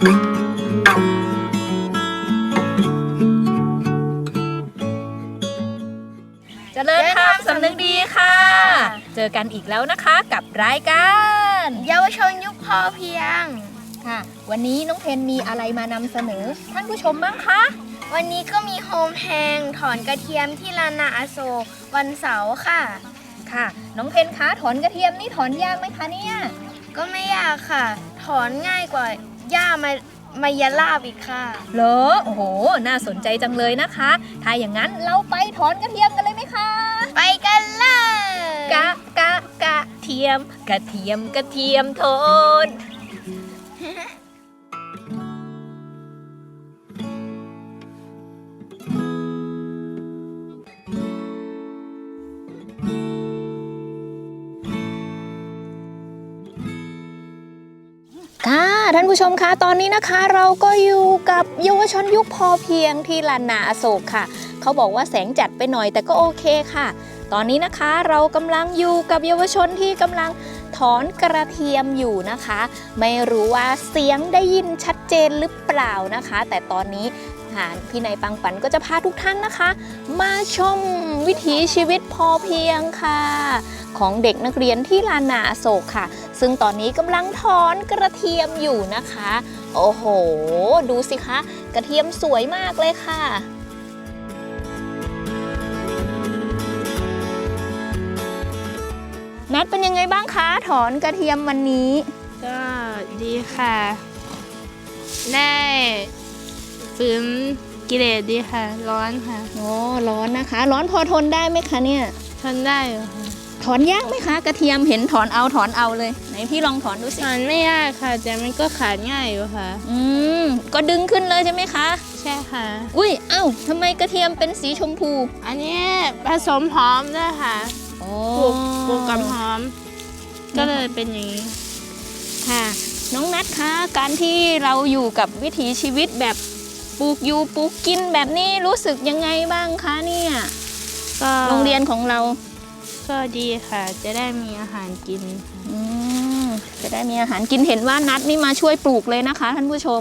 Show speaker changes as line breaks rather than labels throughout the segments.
เจริญธรรมสำนึกดีค่ะ เจอกันอีกแล้วนะคะกับรายการ
เยาวชนยุคพอเพียง
ค่ะ วันนี้น้องเพนมีอะไรมานำเสนอท่านผู้ชมบ้างคะ
วันนี้ก็มีโฮมแฮงถอนกระเทียมที่ลานนาอโศกวันเสาร์ค่ะ
ค่ะ น้องเพนคะถอนกระเทียมนี่ถอนยากไหมคะเนี่ย
ก็ไม่ยากค่ะ ถอนง่ายกว่า หญ้ามามายาลาบอีกค่ะ
เหรอ โอ้โห น่าสนใจจังเลยนะคะ ถ้าอย่างนั้นเราไปถอนกระเทียมกันเลยไหมคะ
ไปกันเลย
กะกะกะเทียม กระเทียมกระเทียมโทน ท่านผู้ชมคะตอนนี้นะคะเราก็อยู่กับเยาวชนยุคพอเพียงที่ลานนาอโศกค่ะ เขาบอกว่าแสงจัดไปหน่อยแต่ก็โอเคค่ะ ตอนนี้นะคะเรากำลังอยู่กับเยาวชนที่กำลังถอนกระเทียมอยู่นะคะ ไม่รู้ว่าเสียงได้ยินชัดเจนหรือเปล่านะคะ แต่ตอนนี้ค่ะพี่นายปังปันก็จะพาทุกท่านนะคะ มาชมวิถีชีวิตพอเพียงค่ะ ของเด็กนักเรียนที่ลานนาอโศกค่ะ ซึ่งตอนนี้กำลังถอนกระเทียมอยู่นะคะ โอ้โห ดูสิคะ กระเทียมสวยมากเลยค่ะนัดเป็นยังไงบ้างคะ ถอนกระเทียมวันนี้
ก็ดีค่ะ ได้ฝืนกิเลสดีค่ะ ร้อนค่ะ
โอ้ร้อนนะคะ ร้อนพอทนได้ไหมคะเนี่ย
ทนได้อยู่ค่ะ
ถอนยากไหมคะ กระเทียมเห็นถอนเอาถอนเอาเลยไหนพี่ลองถอนดูสิ
ทนไม่ยากค่ะแต่มันก็ขาดง่ายอยู่ค่ะ
อืมก็ดึงขึ้นเลยใช่ไหมคะ
ใช่ค่ะ
อุ้ยเอ้าทำไมกระเทียมเป็นสีชมพู
อันนี้ผสมหอมด้วยค่ะ
โอ้
ปลูกปลูกกับหอม ก็เลยเป็นอย่างนี้
ค่ะ น้องนัทคะการที่เราอยู่กับวิถีชีวิตแบบปลูกอยู่ปลูกกินแบบนี้รู้สึกยังไงบ้างคะเนี่ย
ก็
โรงเรียนของเรา
ก็ดีค่ะ จะได้มีอาหารกินค่ะ
อืมจะได้มีอาหารกินเห็นว่านัดนี่มาช่วยปลูกเลยนะคะ ท่านผู้ชม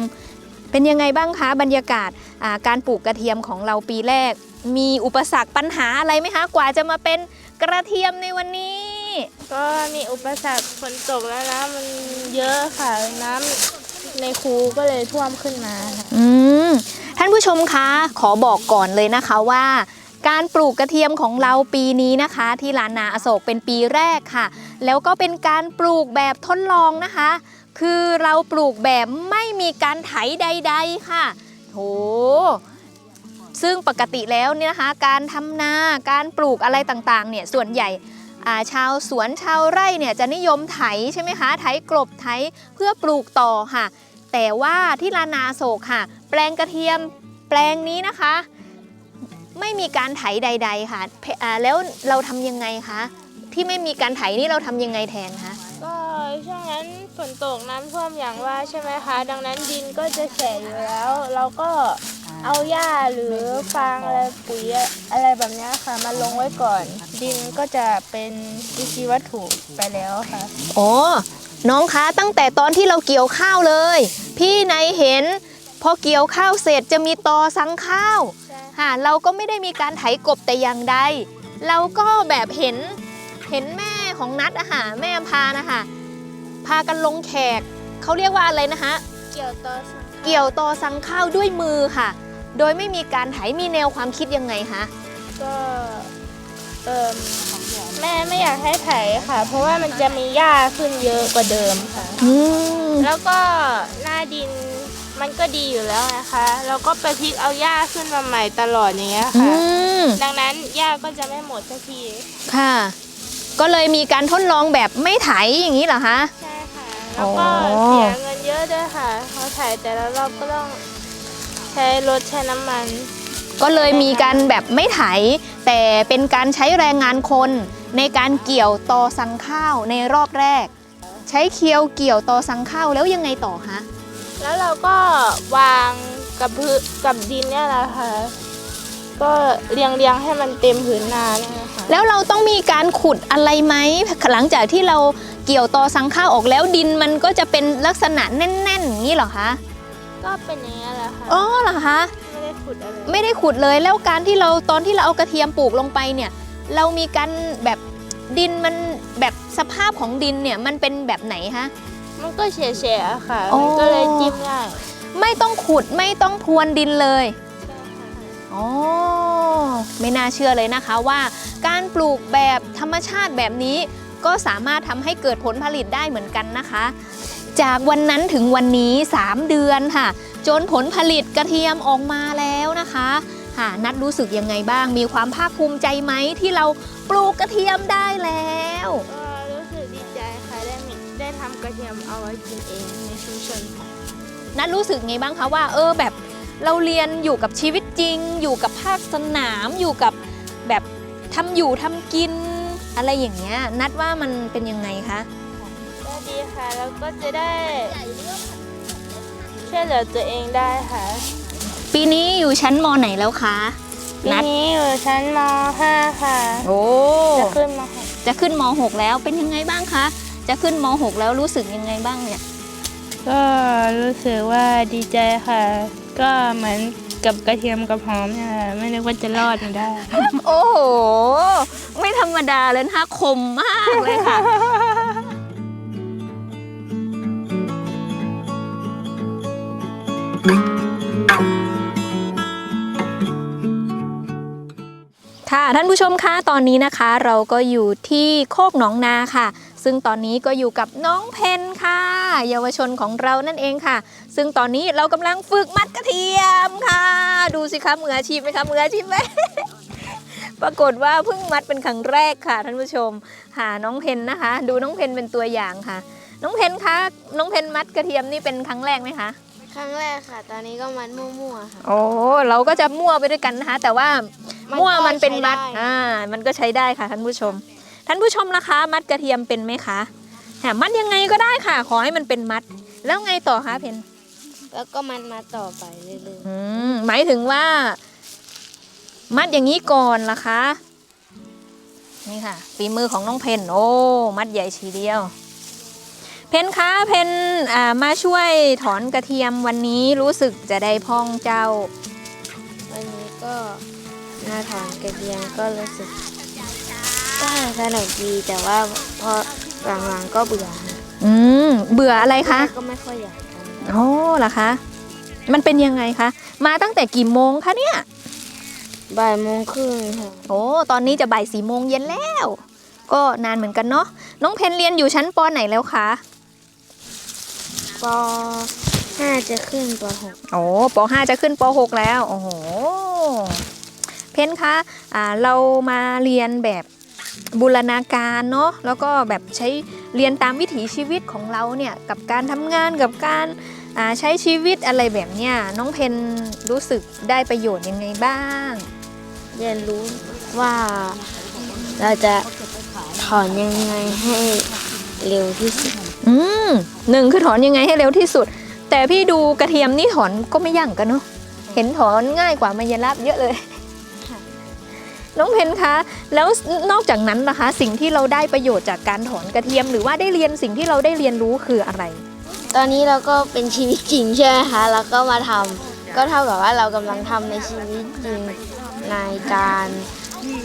เป็นยังไงบ้างคะบรรยากาศอ่าการปลูกกระเทียมของเราปีแรก มีอุปสรรคปัญหาอะไรไหมคะ กว่าจะมาเป็นกระเทียมในวันนี้
ก็มีอุปสรรคฝนตกแล้วน้ำมันเยอะค่ะน้ำในคูก็เลยท่วมขึ้นมาค่ะ
อืมท่านผู้ชมคะ ขอบอกก่อนเลยนะคะว่า การปลูกกระเทียมของเราปีนี้นะคะ ที่ลานนาอโศกเป็นปีแรกค่ะ แล้วก็เป็นการปลูกแบบทดลองนะคะ คือเราปลูกแบบไม่มีการไถใด ๆค่ะโหซึ่งปกติแล้วเนี่ยนะคะ การทำนา การปลูกอะไรต่างๆ เนี่ย ส่วนใหญ่าชาวสวนชาวไร่เนี่ยจะนิยมไถใช่ไหมคะ ไถกลบไถเพื่อปลูกต่อค่ะ แต่ว่าที่ลานาโศกค่ะ แปลงกระเทียมแปลงนี้นะคะ ไม่มีการไถใด ๆ ค่ะเพอ่าแล้วเราทำยังไงคะที่ไม่มีการไถนี่เราทำยังไงแทนคะ
ก็ช่วงนั้นฝนตกน้ำท่วมอย่างว่าใช่ไหมคะ ดังนั้นดินก็จะแฉะอยู่แล้ว เราก็เอาหญ้าหรือฟางอะไรปุ๋ยอะไรแบบเนี้ยค่ะมาลงไว้ก่อน ดินก็จะเป็นอินทรีย์วัตถุไปแล้วค่ะ
อ๋อน้องคะตั้งแต่ตอนที่เราเกี่ยวข้าวเลย พี่ในายเห็น พอเกี่ยวข้าวเสร็จจะมีตอสังข้าว
ใช่
ค่ะเราก็ไม่ได้มีการไถกบแต่อย่างใด เราก็แบบเห็นเห็นแม่ของนัดอะค่ะแม่อำพานะคะพากันลงแขกเขาเรียกว่าอะไรนะคะ
เกี่ยวต่อสัง
เกี่ยวตอสังข้าวด้วยมือค่ะ โดยไม่มีการไถมีแนวความคิดยังไงคะ
ก็ตเออแม่ไม่อยากให้ไถค่ะ เพราะว่ามันจะมีหญ้าขึ้นเยอะกว่าเดิมค่ะ
อืม
แล้วก็หน้าดิน มันก็ดีอยู่แล้วนะคะเราก็ไปพลิกเอาหญ้าขึ้นมาใหม่ตลอดอย่างเงี้ย
อื
ค่ะ
ม
ดังนั้นหญ้าก็จะไม่หมดสักที
ค่ะ ก็เลยมีการทดลองแบบไม่ไถอย่างนี้เหรอคะ
ใช่ค่ะ แล้วก็
อ๋อ
เสียเงินเยอะด้วยค่ะเขาถ่ายแต่ละรอบก็ต้องใช้รถใช้น้ำมัน
ก็เลยมีการแบบไม่ไถ แต่เป็นการใช้แรงงานคน ในการเกี่ยวตอสังข้าวในรอบแรก ใช้เคียวเกี่ยวตอสังข้าวแล้วยังไงต่อคะ
แล้วเราก็วางกับพื้นกับดินเนี่ยแหละค่ะก็เรียงเรียงๆให้มันเต็มผืนนาเนี่ยนะคะ
แล้วเราต้องมีการขุดอะไรไหมหลังจากที่เราเกี่ยวตอสังข้าวออกแล้วดินมันก็จะเป็นลักษณะแน่นๆอย่างนี้เหรอคะ
ก็เป็นอย่างนี้ยแหละค่ะ
อ๋อเหรอคะ
ไม่ได้ขุดอะไร
ไม่ได้ขุดเลยแล้วการที่เราตอนที่เราเอากระเทียมปลูกลงไปเนี่ย เรามีการแบบดินมันแบบสภาพของดินเนี่ยมันเป็นแบบไหนคะ
มันก็เฉยๆอะค่ะ
อ๋อ
มันก็เลยจิ้มง่าย
ไม่ต้องขุดไม่ต้องพรวนดินเลย
ใช่ค่ะ
อ๋อ ไม่น่าเชื่อเลยนะคะว่าการปลูกแบบธรรมชาติแบบนี้ ก็สามารถทำให้เกิดผลผลิตได้เหมือนกันนะคะ จากวันนั้นถึงวันนี้ 3 เดือนค่ะ จนผลผลิตกระเทียมออกมาแล้วนะคะค่ะนัดรู้สึกยังไงบ้าง มีความภาคภูมิใจไหมที่เราปลูกกระเทียมได้แล้ว
ก็รู้สึก กระเทียมเอาไว้กินเองในชุมชนค่ะ
นัดรู้สึกไงบ้างคะว่า เออแบบเราเรียนอยู่กับชีวิตจริง อยู่กับภาคสนามอยู่กับแบบทำอยู่ทำกินอะไรอย่างเงี้ยนัดว่ามันเป็นยังไงคะ
ก็ดีค่ะแล้วก็จะได้ช่วยเหลือตัวเองได้ค่ะ
ปีนี้อยู่ชั้นมไหนแล้วคะ
ปี
นัด
นี้อยู่ชั้นม .5 ค่ะ
โอ้
จะขึ้นม
จะขึ้นม .6 แล้วเป็นยังไงบ้างคะ จะขึ้นม .6 แล้วรู้สึกยังไงบ้างเนี่ย
.6 ก็รู้สึกว่าดีใจค่ะ ก็เหมือนกับกระเทียมกับหอมเนี่ยค่ะไม่นึกว่าจะรอดมาได้
โอ้โห ไม่ธรรมดาเลยนะคะคมมากเลยค่ะ ค่ะท่านผู้ชมคะตอนนี้นะคะ เราก็อยู่ที่โคกหนองนาค่ะ ซึ่งตอนนี้ก็อยู่กับน้องเพนค่ะ เยาวชนของเรานั่นเองค่ะ ซึ่งตอนนี้เรากำลังฝึกมัดกระเทียมค่ะ ดูสิคะมืออาชีพไหมคะมืออาชีพไหมปรากฏว่าเพิ่งมัดเป็นครั้งแรกค่ะท่านผู้ชมหาน้องเพนนะคะ ดูน้องเพนเป็นตัวอย่างค่ะ น้องเพนคะน้องเพนมัดกระเทียมนี่เป็นครั้งแรกไหมคะ
ครั้งแรกค่ะ ตอนนี้ก็มันมั่วๆค่ะ
โอ้เราก็จะมั่วไปด้วยกันนะคะ แต่ว่า
มัน
มั่ว
ก็
มันเป็นมัด
ใช้ได้
อ่ามันก็ใช้ได้ค่ะท่านผู้ชม ท่านผู้ชมล่ะคะ มัดกระเทียมเป็นไหมคะแหมมัดยังไงก็ได้ค่ะ ขอให้มันเป็นมัด แล้วไงต่อคะเพน
แล้วก็มันมาต่อไปเรื่อย
อืมหมายถึงว่า มัดอย่างนี้ก่อนล่ะคะนี่ค่ะฝีมือของน้องเพนโอ้มัดใหญ่ทีเดียว เพนคะเพนอ่ามาช่วยถอนกระเทียมวันนี้รู้สึกจะได้พ่องเจ้า
ๆวันนี้ก็มาถอนกระเทียมก็รู้สึกก็ สนุกดีแต่ว่าพอหลังๆก็เบื่อค่ะ
อืมเบื่ออะไรคะ
ก็ไม่ค่อยอยากทำ
โอ้เหรอคะ มันเป็นยังไงคะ มาตั้งแต่กี่โมงคะเนี่ย
บ่ายโมงครึ่งค่ะ
โอ้ตอนนี้จะบ่ายสี่โมงเย็นแล้ว ก็นานเหมือนกันเนาะน้องเพนเรียนอยู่ชั้นปไหนแล้วคะ
ปห้าจะขึ้นปหก
โอ้ปห้าจะขึ้นปหกแล้วโอ้โหเพนคะอ่าเรามาเรียนแบบ บูรณาการเนาะแล้วก็แบบใช้เรียนตามวิถีชีวิตของเราเนี่ยกับการทำงานกับการอ่าใช้ชีวิตอะไรแบบเนี้ยน้องเพนรู้สึกได้ประโยชน์ยังไงบ้าง
เรียนรู้ว่าเราจะถอนยังไงให้เร็วที่สุด
อืมหนึ่งคือถอนยังไงให้เร็วที่สุด แต่พี่ดูกระเทียมนี่ถอนก็ไม่ยั่งกันเนาะเห็นถอนง่ายกว่ามายาลาบเยอะเลย น้องเพนคะแล้วนอกจากนั้นนะคะ สิ่งที่เราได้ประโยชน์จากการถอนกระเทียม หรือว่าได้เรียนสิ่งที่เราได้เรียนรู้คืออะไร
ตอนนี้เราก็เป็นชีวิตจริงใช่ไหมคะแล้วก็มาทำก็เท่ากับว่าเรากำลังทำในชีวิตจริงในการ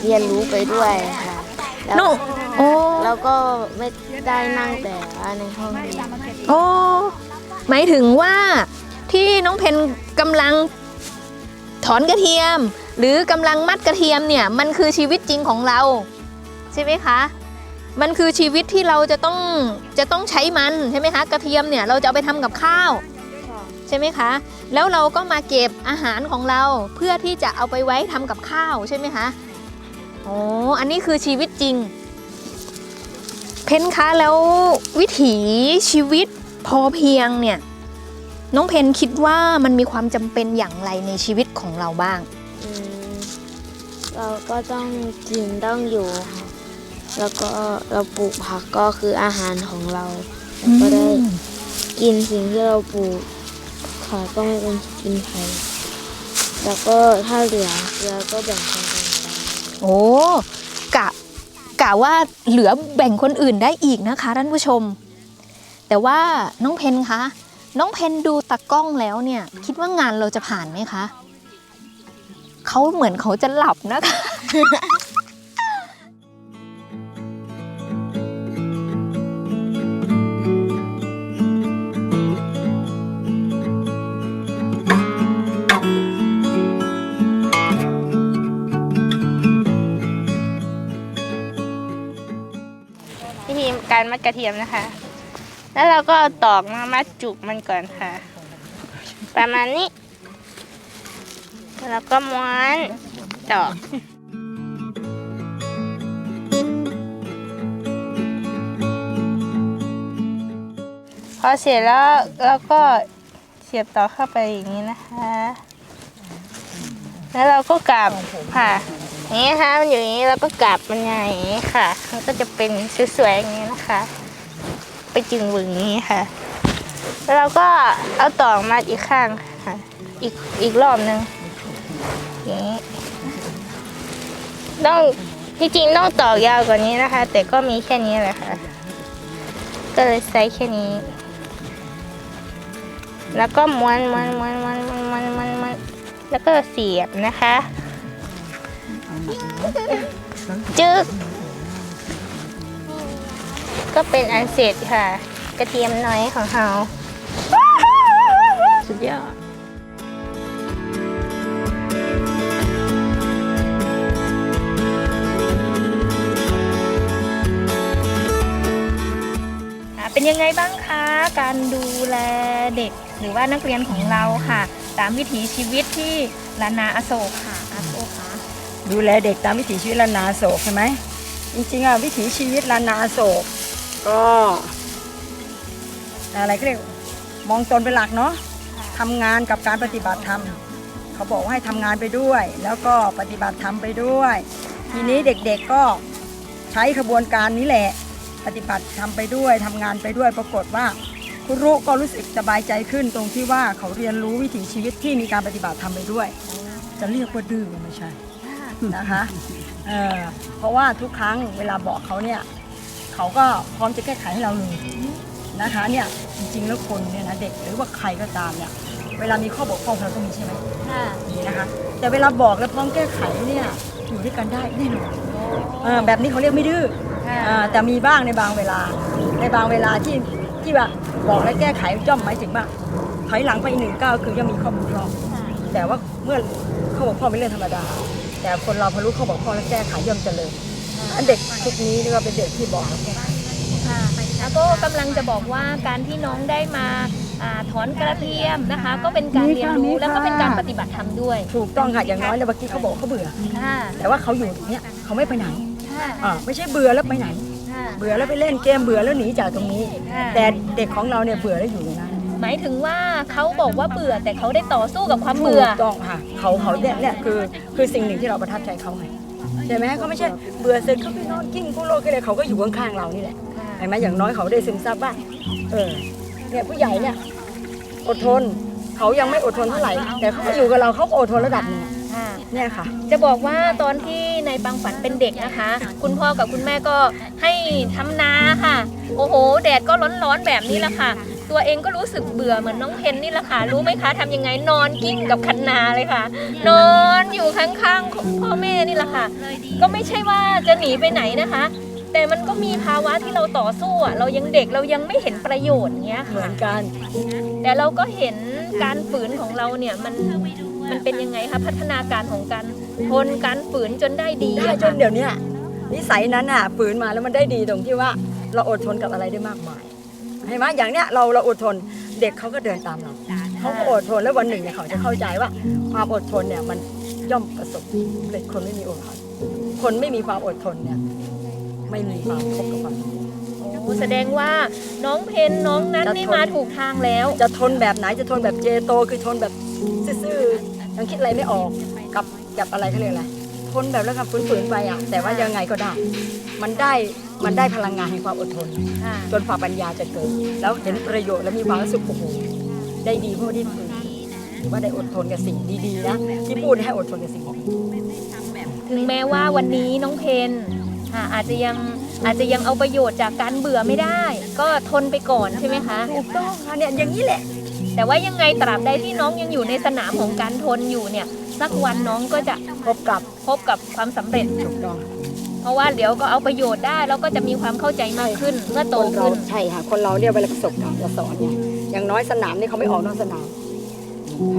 เรียนรู้ไปด้วยค่ะแล้ว
น้องโอ้
แล้วก็ไม่ได้นั่งแต่ว่าในห้องเรียน
โอ้หมายถึงว่าที่น้องเพนกำลังถอนกระเทียม หรือกำลังมัดกระเทียมเนี่ยมันคือชีวิตจริงของเราใช่ไหมคะมันคือชีวิตที่เราจะต้องจะต้องใช้มันใช่ไหมคะกระเทียมเนี่ยเราจะเอาไปทำกับข้าวใช่ไหมคะ แล้วเราก็มาเก็บอาหารของเราเพื่อที่จะเอาไปไว้ทำกับข้าวใช่ไหมคะโอ้อันนี้คือชีวิตจริง เพนคะแล้ววิถีชีวิตพอเพียงเนี่ยน้องเพนคิดว่ามันมีความจำเป็นอย่างไรในชีวิตของเราบ้าง
เราก็ต้องกินต้องอยู่ค่ะแล้วก็เราปลูกผักก็คืออาหารของเราเราก็ได้กินสิ่งที่เราปลูกค่ะก็ไม่เป็นกินใครแล้วก็ถ้าเหลือเราก็แบ่งคนอื่นไป
โอ้กะกะว่าเหลือแบ่งคนอื่นได้อีกนะคะท่านผู้ชม แต่ว่าน้องเพนคะน้องเพนดูตากล้องแล้วเนี่ย คิดว่างานเราจะผ่านไหมคะ เขาเหมือนเขาจะหลับนะคะ
วิธีการมัดกระเทียมนะคะ แล้วเราก็เอาตอกมามัดจุกมันก่อนค่ะ ประมาณนี้ แล้วก็ม้วนต่อพอเสร็จแล้วเราก็เสียบต่อเข้าไปอย่างนี้นะคะ แล้วเราก็กลับค่ะอย่างนี้นะคะมันอยู่อย่างนี้แล้วก็กลับมันอย่างนี้ค่ะ มันก็จะเป็นสวยๆอย่างนี้นะคะ ไปจึงหวึงนี้ค่ะ แล้วเราก็เอาต่อมาอีกข้างค่ะ อีกอีกรอบหนึ่ง อย่างนี้ต้องที่จริงต้องตอกยาวกว่านี้นะคะ แต่ก็มีแค่นี้แหละค่ะ ก็เลยใช้แค่นี้ แล้วก็ม้วนม้วนม้วนม้วนม้วนม้วนม้วนม้วนแล้วก็เสียบนะคะจึ๊กก็เป็นอันเสร็จค่ะ กระเทียมน้อยของเราสุดยอด
เป็นยังไงบ้างคะ การดูแลเด็กหรือว่านักเรียนของเราค่ะ ตามวิถีชีวิตที่ลานาอโศกค่ะอาโศกค่ะ
ดูแลเด็กตามวิถีชีวิตลานนาโศกใช่ไหมจริงๆอะวิถีชีวิตลานนาโศกก็อะไรก็เรียกมองตนเป็นหลักเนาะทำงานกับการปฏิบัติธรรมเขาบอกว่าให้ทำงานไปด้วย แล้วก็ปฏิบัติธรรมไปด้วย ทีนี้เด็กๆก็ใช้ขบวนการนี้แหละ ปฏิบัติทำไปด้วยทำงานไปด้วยปรากฏว่าครูรุก็รู้สึกสบายใจขึ้นตรงที่ว่าเขาเรียนรู้วิถีชีวิตที่มีการปฏิบัติทำไปด้วย จะเรียกว่าดื้อก็ไม่ใช่นะคะเออเพราะว่าทุกครั้งเวลาบอกเขาเนี่ยเขาก็พร้อมจะแก้ไขให้เราเลยนะคะเนี่ยจริงๆแล้วคนเนี่ยนะเด็กหรือว่าใครก็ตามเนี่ยเวลามีข้อบกพร่องเราก็มีใช่ไหมมีนะคะ แต่เวลาบอกแล้วพร้อมแก้ไขเนี่ยอยู่ด้วยกันได้แน่นอนเออแบบนี้เขาเรียกไม่ดื้อเออแต่มีบ้างในบางเวลา ในบางเวลาที่ที่ว่าบอกแล้วแก้ไขจ้อมหมายถึงว่าถอยหลังไปอีกหนึ่งก้าวคือยังมีข้อบกพร่องแต่ว่าเมื่อข้อบกพร่องเป็นเรื่องธรรมดา แต่คนเราพอรู้ข้อบกพร่องแล้วแก้ไขย่อมเจริญอันเด็กชุดนี้นี่ก็เป็นเด็กที่บอกแล้วแก้ไข
ค่ะแล้วก็กำลังจะบอกว่าการที่น้องได้มาอาถอนกระเทียมนะคะ ก็เป็นการเรียนรู้แล้วก็เป็นการปฏิบัติธรรมด้วย
ถูกต้องค่ะอย่างน้อยเลยเมื่อกี้เขาบอกเขาเบื่อ
ค่ะ
แต่ว่าเขาอยู่ตรงเนี้ยเขาไม่ไปไหน
ค่ะ
อ่าไม่ใช่เบื่อแล้วไปไหน
ค่ะ
เบื่อแล้วไปเล่นเกมเบื่อแล้วหนีจากตรงนี้
ค่ะ
แต่เด็กของเราเนี่ยเบื่อแล้วอยู่ตรงนั้น
หมายถึงว่าเขาบอกว่าเบื่อแต่เขาได้ต่อสู้กับความเบื่อ
ถูกต้องค่ะเขาเขาเนี่ยเนี่ยคือคือสิ่งหนึ่งที่เราประทับใจเขาไงใช่ไหมเขาไม่ใช่เบื่อเสร็จเขาไปนอนกิ้งกุโลกันเลยเขาก็อยู่ข้างๆเรานี่แหละเห็นไหมอย่างน้อยเขาได้ซึมซับว่าเออเนี่ยผู้ใหญ่เนี่ยอดทนเขายังไม่อดทนเท่าไหร่แต่เขามาอยู่กับเราเขาก็อดทนระดับหนึง
ค่ะ
เนี่ยค่ะ
จะบอกว่าตอนที่ในปังฝันเป็นเด็กนะคะ คุณพ่อกับคุณแม่ก็ให้ทำนาค่ะ โอ้โห แดดก็ร้อนๆแบบนี้แหละค่ะ ตัวเองก็รู้สึกเบื่อเหมือนน้องเพนนี่แหละค่ะ รู้ไหมคะทำยังไงนอนกิ้งกับคันนาเลยค่ะ นอนอยู่ข้างๆของพ่อแม่นี่แหละค่ะ ก็ไม่ใช่ว่าจะหนีไปไหนนะคะแต่มันก็มีภาวะที่เราต่อสู้อะเรายังเด็กเรายังไม่เห็นประโยชน์เงี้ย
เหมื
ค่ะ
อนกัน
แต่เราก็เห็นการฝืนของเราเนี่ยมัน มันเป็นยังไงคะพัฒนาการของการทนการฝืนจนได้ดี
ได้
อะ
จนเดี๋ยวเนี้ยนิสัยนั้นอะฝืนมาแล้วมันได้ดีตรงที่ว่าเราอดทนกับอะไรได้มากมายเห็นไหมอย่างเนี้ยเราเราอดทนเด็กเขาก็เดินตามเราเขาก็อดทนแล้ววันหนึ่งเนี่ยเขาจะเข้าใจว่า ความอดทนเนี่ยมันย่อมประสบความสำเร็จคนไม่มีโอกาสคนไม่มีความอดทนเนี่ยไม่มีความพบกับความสำเร็จ
โอ้แสดงว่าน้องเพนน้องนัท
จะ
นี่
ทน
มาถูกทางแล้ว
จะทนแบบไหนจะทนแบบเจโต คือทนแบบซื่อๆ ยังคิดอะไรไม่ออกกับกับอะไรเขาเรียกอะไรทนแบบแล้วกับฝืนๆไปอะแต่ว่ายังไงก็ได้ มันได้มันได้พลังงานแห่งความอดทนจนฝ่าปัญญาจะเกิด แล้วเห็นประโยชน์แล้วมีความรู้สึกโอ้โหได้ดีเพราะได้ฝืนหรือว่าได้อดทนกับสิ่งดีๆนะที่พูดให้อดทนกับสิ่งดี
ถึงแม้ว่าวันนี้น้องเพนอ่าอาจจะยังอาจจะยังเอาประโยชน์จากการเบื่อไม่ได้ ก็ทนไปก่อนใช่ไหมคะ
ถูกต้องค่ะเนี่ยอย่างนี้แหละ
แต่ว่ายังไงตราบใดที่น้องยังอยู่ในสนามของการทนอยู่เนี่ย สักวันน้องก็จะ
พบกับ
พบกับความสำเร็จ
ถูกต้อง
เพราะว่าเดี๋ยวก็เอาประโยชน์ได้แล้วก็จะมีความเข้าใจมากขึ้นเมื่อโต
คนเรา
ขึ้น
ใช่ค่ะ คนเราเนี่ยเวลาประสบการณ์จะสอนเนี่ยอย่างน้อยสนามนี่เขาไม่ออกนอกสนาม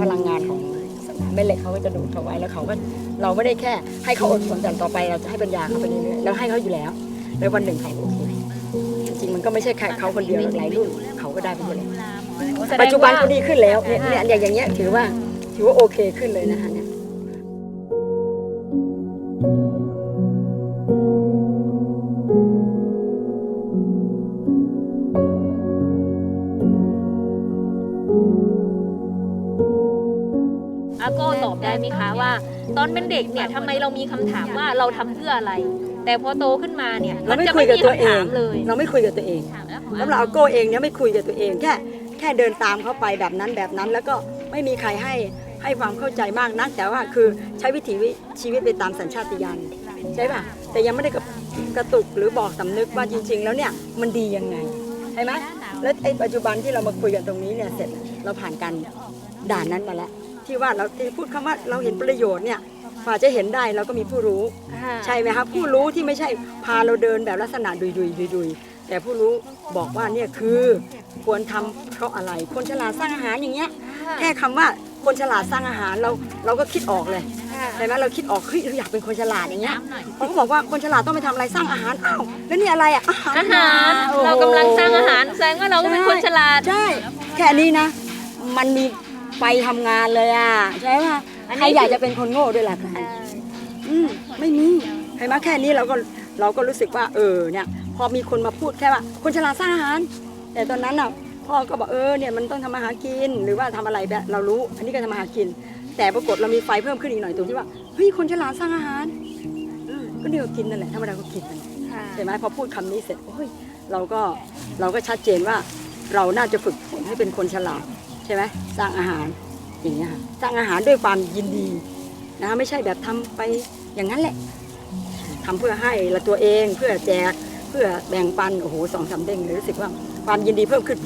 พลังงานของสนามแม่เหล็กเขาก็จะดูดเขาไว้แล้วเขาก็เราไม่ได้แค่ ให้เขาอดทนแต่ต่อไปเราจะให้ปัญญาเขาไปเรื่อยๆแล้วให้เขาอยู่แล้วแล้ววันหนึ่งเขาโอเคจริงๆมันก็ไม่ใช่แค่เขาคนเดียวหรอกหลายรุ่นเขา ก็ได้ไปหมดเลย
แสดงว่า
ปัจจุบันเขาดีขึ้นแล้วเนี่ยเนี่ยอย่างอย่างเงี้ยถือว่าถือว่าโอเคขึ้นเลยนะคะเนี่ย
อาโก้ตอบได้ไหมคะว่า ตอนเป็นเด็กเนี่ยทำไมเรามีคำถามว่าเราทำเพื่ออะไร แต่พอโตขึ้นมาเนี่ย
เรา
น
ไม่
จะ
คุยกับตัวเอ
คำถางมเลย
เราไม่คุยกับตัวเอง แล้วเราเอาโก้เองเนี่ยไม่คุยกับตัวเองแค่แค่เดินตามเขาไปแบบนั้นแบบนั้น แล้วก็ไม่มีใครให้ให้ความเข้าใจมากนัก แต่ว่าคือใช้วิถีชีวิตไปตามสัญชาตญาณใช่ป่ะแต่ยังไม่ได้กระกระตุกหรือบอกสำนึกว่าจริง ๆ แล้วเนี่ยมันดียังไงใช่ไหมแล้วไอ้ปัจจุบันที่เรามาคุยกันตรงนี้เนี่ยเสร็จเราผ่านการด่านนั้นมาแล้วที่ว่าเราที่พูดคำว่าเราเห็นประโยชน์เนี่ยกว่าจะเห็นได้เราก็มีผู้รู้ ใช่ไหมครับผู้รู้ที่ไม่ใช่พาเราเดินแบบลักษณะดุยดุยดุยดุย แต่ผู้รู้บอกว่าเนี่ยคือควรทำเพราะอะไร คนฉลาดสร้างอาหารอย่างเงี้ย แค่คำว่าคนฉลาดสร้างอาหารเราเราก็คิดออกเลยใช่ไหมเราคิดออกเฮ้ยเราอยากเป็นคนฉลาดอย่างเงี้ยเขาก็บอกว่าคนฉลาดต้องไปทำอะไรสร้างอาหารอ้าวแล้วนี่อะไรอะอาหาร
อาหาร
โอ้โห
เรากำลังสร้างอาหารแสดงว่าเราก็เป็นคนฉลาด
ใช่แค่นี้นะ มันมีไฟทำงานเลยอะใช่ป่ะ
อันนี้
ใครอยากจะเป็นคนโง่ด้วยล่ะคะอืมไม่มีเห็นไหมแค่นี้เราก็เราก็รู้สึกว่าเออเนี่ย พอมีคนมาพูดแค่ว่า คนฉลาดสร้างอาหาร แต่ตอนนั้นน่ะพ่อก็บอกเออเนี่ยมันต้องทำมาหากินหรือว่าทำอะไรแบบเรารู้ อันนี้ก็ทำมาหากิน แต่ปรากฏเรามีไฟเพิ่มขึ้นอีกหน่อยตรงที่ว่าเฮ้ยคนฉลาดสร้างอาหารก็เดียวกินนั่นแหละธรรมดาก็กินนั่นแหละเห็นไหมพอพูดคำนี้เสร็จโอ้ยเราก็เราก็ชัดเจนว่าเราน่าจะฝึกฝนให้เป็นคนฉลาดใช่ไหมสร้างอาหารอย่างเงี้ยค่ะสร้างอาหารด้วยความยินดีนะไม่ใช่แบบทำไปอย่างนั้นแหละทำเพื่อให้ละตัวเองเพื่อแจก พื่อแบ่งปันโอ้โหสองสาเด้งเลยรู้สึกว่าความยินดีเพิ่มขึ้น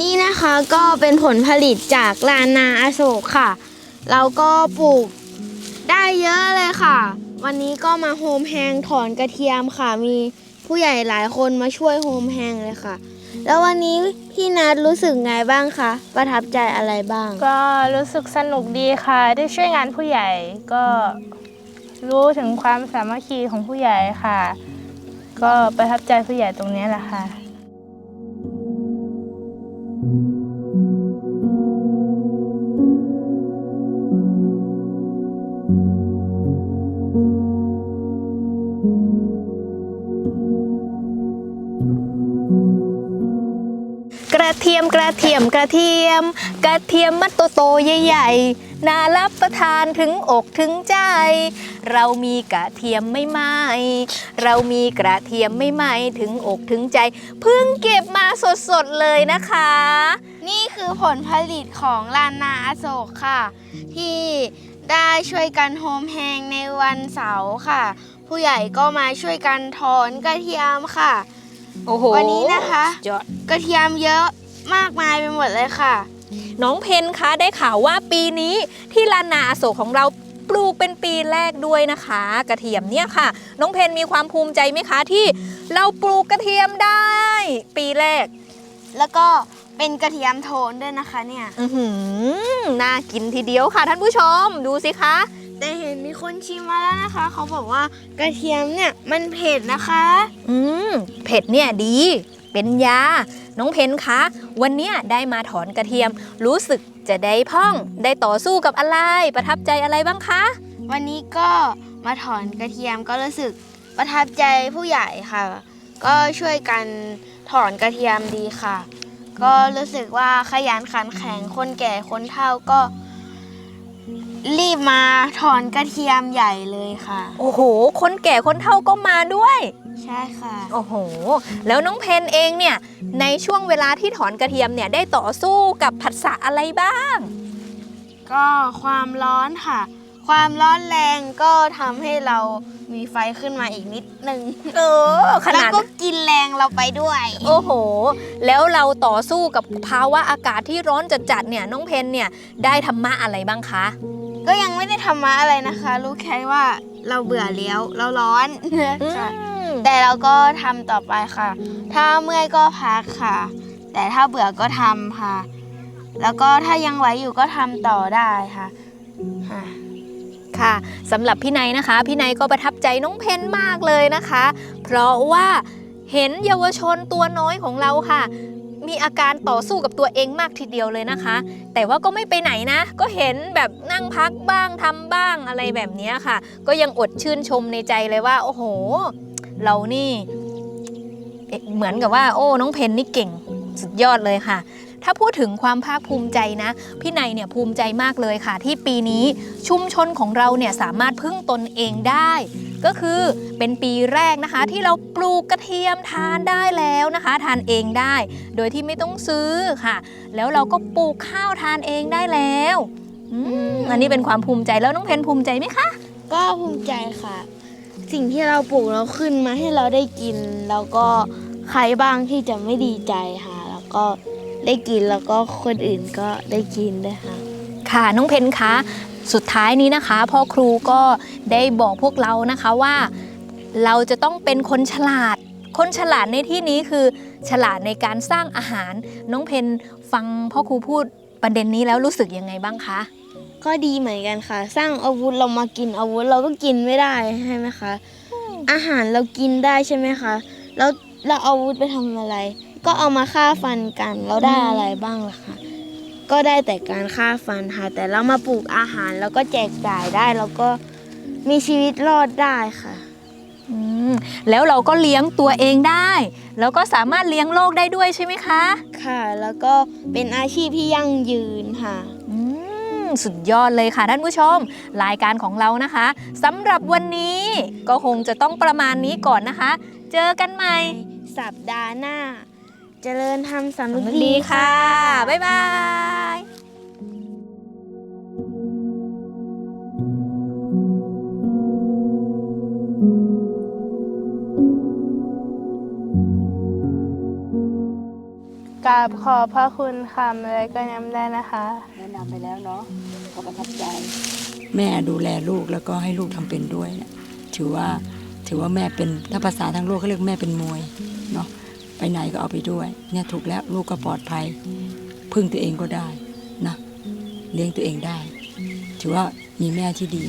นี่นะคะก็เป็นผลผลิตจากลานนาอโศกค่ะ เราก็ปลูกได้เยอะเลยค่ะ วันนี้ก็มาโฮมแฮงถอนกระเทียมค่ะ มีผู้ใหญ่หลายคนมาช่วยโฮมแฮงเลยค่ะ แล้ววันนี้พี่นัทรู้สึกไงบ้างคะ ประทับใจอะไรบ้าง
ก็รู้สึกสนุกดีค่ะ ได้ช่วยงานผู้ใหญ่ก็รู้ถึงความสามัคคีของผู้ใหญ่ค่ะ ก็ประทับใจผู้ใหญ่ตรงนี้แหละค่ะ
ระเทียมกระเทียมกระเทียม กระเทียมมัดโตโตๆใหญ่ๆน่ารับประทานถึงอกถึงใจ เรามีกระเทียมไม่ไหมเรามีกระเทียมไม่ไหมถึงอกถึงใจ เพิ่งเก็บมาสดๆเลยนะคะ
นี่คือผลผลิตของลานนาอโศกค่ะ ที่ได้ช่วยกันโฮมแฮงในวันเสาร์ค่ะ ผู้ใหญ่ก็มาช่วยกันถอนกระเทียมค่ะ
โอ้โห
วันนี้นะคะ
ยอด
กระเทียมเยอะ มากมายไปหมดเลยค่ะ
น้องเพนคะได้ข่าวว่าปีนี้ที่ลานนาอโศกของเราปปลูกเป็นปีแรกด้วยนะคะ กระเทียมเนี่ยค่ะ น้องเพนมีความภูมิใจไหมคะที่เราปลูกกระเทียมได้ ปีแรก
แล้วก็เป็นกระเทียมโทนด้วยนะคะเนี่ย
อือหือน่ากินทีเดียวค่ะท่านผู้ชมดูสิคะ
แต่เห็นมีคนชิมมาแล้วนะคะ เขาบอกว่ากระเทียมเนี่ยมันเผ็ดนะคะ
อืมเผ็ดเนี่ยดี เป็นยา น้องเพนคะ วันเนี้ยได้มาถอนกระเทียม รู้สึกจะได้พ่องได้ต่อสู้กับอะไร ประทับใจอะไรบ้างคะ
วันนี้ก็มาถอนกระเทียมก็รู้สึกประทับใจผู้ใหญ่ค่ะ ก็ช่วยกันถอนกระเทียมดีค่ะ ก็รู้สึกว่าขยันขันแข็งคนแก่คนเฒ่าก็รีบมาถอนกระเทียมใหญ่เลยค่ะ
โอ้โห คนแก่คนเฒ่าก็มาด้วย
ใช่ค่ะ
โอ้โห แล้วน้องเพนเองเนี่ย ในช่วงเวลาที่ถอนกระเทียมเนี่ย ได้ต่อสู้กับผัสสะอะไรบ้าง
ก็ความร้อนค่ะ ความร้อนแรงก็ทำให้เรามีไฟขึ้นมาอีกนิดนึง
เออข
แล้ว
นาด
ก็กินแรงเราไปด้วย
โอ้โห แล้วเราต่อสู้กับภาวะอากาศที่ร้อนจัดๆเนี่ย น้องเพนเนี่ย ได้ธรรมะอะไรบ้างคะ
ก็ยังไม่ได้ทำมาอะไรนะคะ รู้แค่ว่าเราเบื่อแล้วเราร้อนค่ะ
อืม
แต่เราก็ทำต่อไปค่ะ ถ้าเมื่อยก็พักค่ะ แต่ถ้าเบื่อก็ทำค่ะ แล้วก็ถ้ายังไหวอยู่ก็ทำต่อได้ค่ะค่ะ
ค่ะสำหรับพี่ไนายนะคะ พี่ไนายก็ประทับใจน้องเพนมากเลยนะคะ เพราะว่าเห็นเยาวชนตัวน้อยของเราค่ะ มีอาการต่อสู้กับตัวเองมากทีเดียวเลยนะคะ แต่ว่าก็ไม่ไปไหนนะ ก็เห็นแบบนั่งพักบ้างทำบ้างอะไรแบบนี้ค่ะ ก็ยังอดชื่นชมในใจเลยว่า โอ้โห เรานี่เเหมือนกับว่า โอ้ น้องเพนนี่เก่ง สุดยอดเลยค่ะ ถ้าพูดถึงความภาคภูมิใจนะ พี่ไนายเนี่ยภูมิใจมากเลยค่ะ ที่ปีนี้ชุมชนของเราเนี่ยสามารถพึ่งตนเองได้ ก็คือเป็นปีแรกนะคะ ที่เราปลูกกระเทียมทานได้แล้วนะคะ ทานเองได้ โดยที่ไม่ต้องซื้อค่ะ แล้วเราก็ปลูกข้าวทานเองได้แล้วอันนี้เป็นความภูมิใจแล้วน้องเพนภูมิใจไหมคะ
ก็ภูมิใจค่ะ สิ่งที่เราปลูกเราขึ้นมาให้เราได้กิน แล้วก็ใครบ้างที่จะไม่ดีใจค่ะ แล้วก็ ได้กินแล้วก็คนอื่นก็ได้กินด้วยค่ะ
ค่ะน้องเพนคะสุดท้ายนี้นะคะ พ่อครูก็ได้บอกพวกเรานะคะว่า เราจะต้องเป็นคนฉลาด คนฉลาดในที่นี้คือ ฉลาดในการสร้างอาหาร น้องเพนฟังพ่อครูพูดประเด็นนี้แล้วรู้สึกยังไงบ้างคะ
ก็ดีเหมือนกันค่ะ สร้างอาวุธเรามากินอาวุธเราก็กินไม่ได้ใช่ไหมคะอาหารเรากินได้ใช่ไหมคะแล้วเราเอาอาวุธไปทำอะไร ก็เอามาฆ่าฟันกัน แล้วได้อะไรบ้างล่ะคะก็ได้แต่การฆ่าฟันค่ะ แต่เรามาปลูกอาหารแล้วก็แจกจ่ายได้แล้วก็มีชีวิตรอดได้ค่ะ
อืมแล้วเราก็เลี้ยงตัวเองได้ แล้วก็สามารถเลี้ยงโลกได้ด้วยใช่ไหมคะ
ค่ะ แล้วก็เป็นอาชีพที่ยั่งยืนค่ะ
อืมสุดยอดเลยค่ะท่านผู้ชม รายการของเรานะคะสำหรับวันนี้ก็คงจะต้องประมาณนี้ก่อนนะคะ เจอกันใหม่
สัปดาห์หน้า เจริญทำสำนึก
ดี
ดี
ค่ะ
ค่ะ
บ๊ายบาย
กราบขอบพระคุณคำอะไรก็ย้ำได้นะคะ
แนะนำไปแล้วเนาะก็ประทับใจ แม่ดูแลลูกแล้วก็ให้ลูกทำเป็นด้วยเนี่ยถือว่าถือว่าแม่เป็นถ้าภาษาทางโลกเขาเรียกแม่เป็นมวยเนาะ ไปไหนก็เอาไปด้วย เนี่ยถูกแล้วลูกก็ปลอดภัย พึ่งตัวเองก็ได้นะเลี้ยงตัวเองได้ ถือว่ามีแม่ที่ดี